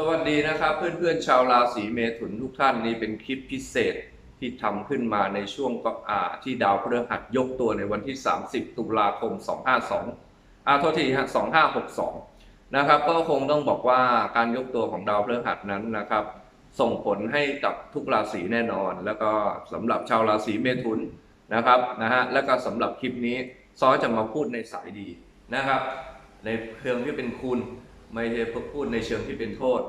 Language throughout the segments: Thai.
สวัสดีนะครับเพื่อนๆชาวราศีเมถุนทุกท่านนี่เป็นคลิปพิเศษที่ทำขึ้นมาในช่วงก็อ่าที่ดาวพฤหัสยกตัวในวันที่ 30 ตุลาคม 252อ่าโทษทีฮะ2562 นะครับก็คงต้องบอกว่าการยกตัวของดาวพฤหัสนั้นนะครับ ส่งผลให้กับทุกราศีแน่นอน แล้วก็สำหรับชาวราศีเมถุนนะครับนะฮะแล้วก็สำหรับคลิปนี้ซอจะมาพูดในสายดีนะครับ ในเชิงที่เป็นคุณ ไม่ใช่พูดในเชิงที่เป็นโทษ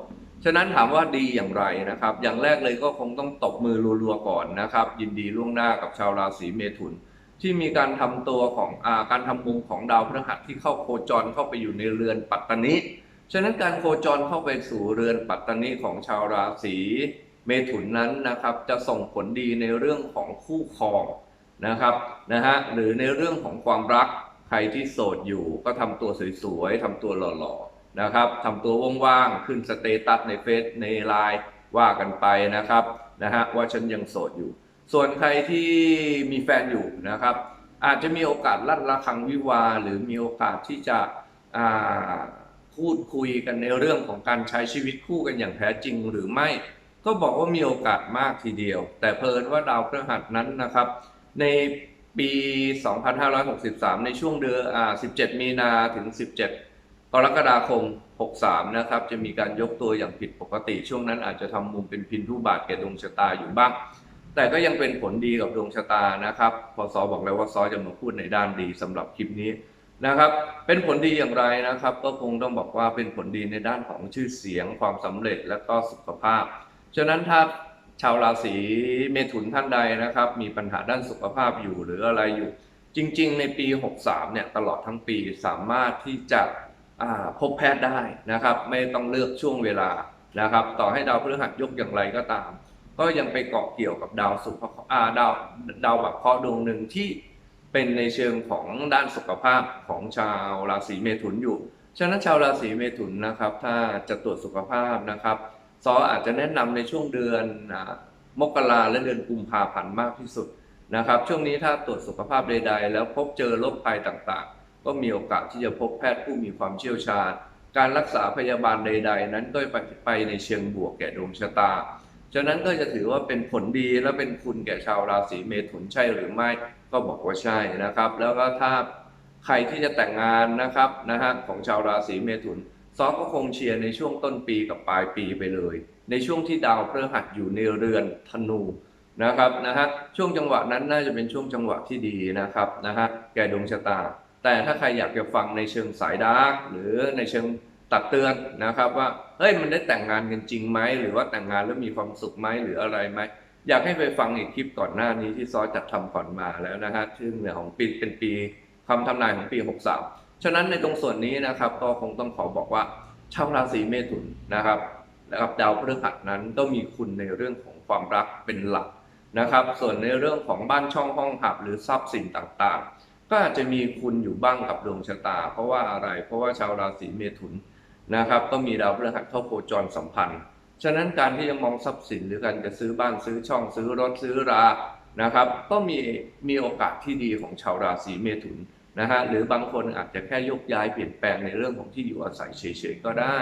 ฉะนั้นถามว่าดีอย่างไรนะครับ อย่างแรกเลยก็คงต้องตบมือรัวๆก่อนนะครับ ยินดีล่วงหน้ากับชาวราศีเมถุน ที่มีการทำตัวของอาการทำมุมของดาวพฤหัสที่เข้าโคจรเข้าไปอยู่ในเรือนปัตตนิฉะนั้นการโคจรเข้าไปสู่เรือนปัตตนิของชาวราศีเมถุนนั้นนะครับ จะส่งผลดีในเรื่องของคู่ครองนะครับนะฮะหรือในเรื่องของความรักใครที่โสดอยู่ก็ทำตัวสวยๆทำตัวหล่อๆ นะครับทำตัวว่างๆขึ้นสเตตัสในเฟซในไลน์ว่ากันไปนะครับนะฮะว่าฉันยังโสดอยู่ ส่วนใครที่มีแฟนอยู่นะครับ อาจจะมีโอกาสลั่นระฆังวิวาหรือมีโอกาสที่จะอ่าพูดคุยกันในเรื่องของการใช้ชีวิตคู่กันอย่างแท้จริงหรือไม่ ก็บอกว่ามีโอกาสมากทีเดียว แต่เพลินว่าดาวพฤหัสนั้นนะครับ ในปี 2563 ในช่วงเดือนอ่า17 มีนาถึง 17 กรกฎาคม 63 นะครับ จะมีการยกตัวอย่างผิดปกติ ช่วงนั้นอาจจะทำมุมเป็นพินทุบาทแก่ดวงชะตาอยู่บ้าง แต่ก็ยังเป็นผลดีกับดวงชะตานะครับ พอซอบอกแล้วว่าซอจะมาพูดในด้านดีสำหรับคลิปนี้นะครับ เป็นผลดีอย่างไรนะครับ ก็คงต้องบอกว่าเป็นผลดีในด้านของชื่อเสียง ความสำเร็จและก็สุขภาพ ฉะนั้นถ้าชาวราศีเมถุนท่านใดนะครับ มีปัญหาด้านสุขภาพอยู่หรืออะไรอยู่ จริง ๆ ในปี 63 เนี่ยตลอดทั้งปีสามารถที่จะ พบแพทย์ได้นะครับ ไม่ต้องเลือกช่วงเวลานะครับ ต่อให้ดาวพฤหัสยกอย่างไรก็ตาม ก็ยังไปเกาะเกี่ยวกับดาวสุภเคราะห์อ่าดาวดาวแบบเคราะห์ดวงหนึ่งที่เป็นในเชิงของด้านสุขภาพของชาวราศีเมถุนอยู่ ฉะนั้นชาวราศีเมถุนนะครับ ถ้าจะตรวจสุขภาพนะครับซออาจจะแนะนำในช่วงเดือนมกราและเดือนกุมภาพันธ์มากที่สุดนะครับ ช่วงนี้ถ้าตรวจสุขภาพใด ๆ แล้วพบเจอโรคภัยต่างๆ ก็มีโอกาสที่จะพบแพทย์ผู้มีความเชี่ยวชาญ การรักษาพยาบาลใด ๆ นั้นก็ไปในเชิงบวกแก่ดวงชะตา ฉะนั้นก็จะถือว่าเป็นผลดีและเป็นคุณแก่ชาวราศีเมถุนใช่หรือไม่ก็บอกว่าใช่นะครับ แล้วก็ถ้าใครที่จะแต่งงานนะครับนะฮะของชาวราศีเมถุนซอฟก็คงเชียร์ในช่วงต้นปีกับปลายปีไปเลย ในช่วงที่ดาวพฤหัสอยู่ในเรือนธนูนะครับนะฮะช่วงจังหวะนั้นน่าจะเป็นช่วงจังหวะที่ดีนะครับนะฮะแก่ดวงชะตา แต่ถ้าใครอยากจะฟังในเชิงสายดาร์กหรือในเชิงตักเตือนนะครับว่าเฮ้ยมันได้แต่งงานกันจริงไหมหรือว่าแต่งงานแล้วมีความสุขไหมหรืออะไรไหมอยากให้ไปฟังอีกคลิปก่อนหน้านี้ที่ซอจัดทำก่อนมาแล้วนะฮะซึ่งเนี่ยของปีเป็นปีคำทำนายของปี 63 ฉะนั้นในตรงส่วนนี้นะครับก็คงต้องขอบอกว่าชาวราศีเมถุนนะครับนะครับดาวพฤหัสนั้นก็มีคุณในเรื่องของความรักเป็นหลักนะครับ ส่วนในเรื่องของบ้านช่องห้องหับหรือทรัพย์สินต่างๆ ก็อาจจะมีคุณอยู่บ้างกับดวงชะตา เพราะว่าอะไรเพราะว่าชาวราศีเมถุนนะครับก็มีดาวพฤหัสเข้าโคจรสัมพันธ์ ฉะนั้นการที่จะมองทรัพย์สินหรือการจะซื้อบ้านซื้อช่องซื้อรถซื้อรานะครับ ก็มีมีโอกาสที่ดีของชาวราศีเมถุนนะฮะหรือบางคนอาจจะแค่ยกย้ายเปลี่ยนแปลงในเรื่องของที่อยู่อาศัยเฉยๆก็ได้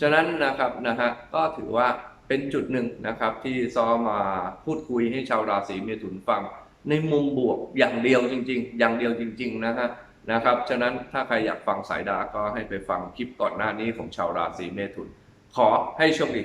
ฉะนั้นนะครับนะฮะก็ถือว่าเป็นจุดหนึ่งนะครับที่ซอมาพูดคุยให้ชาวราศีเมถุนฟัง ในมุมบวกอย่างเดียวจริง ๆ อย่างเดียวจริง ๆ นะฮะนะครับฉะนั้นถ้าใครอยากฟังสายดาก็ให้ไปฟังคลิปก่อนหน้านี้ของชาวราศีเมถุน ขอให้โชคดี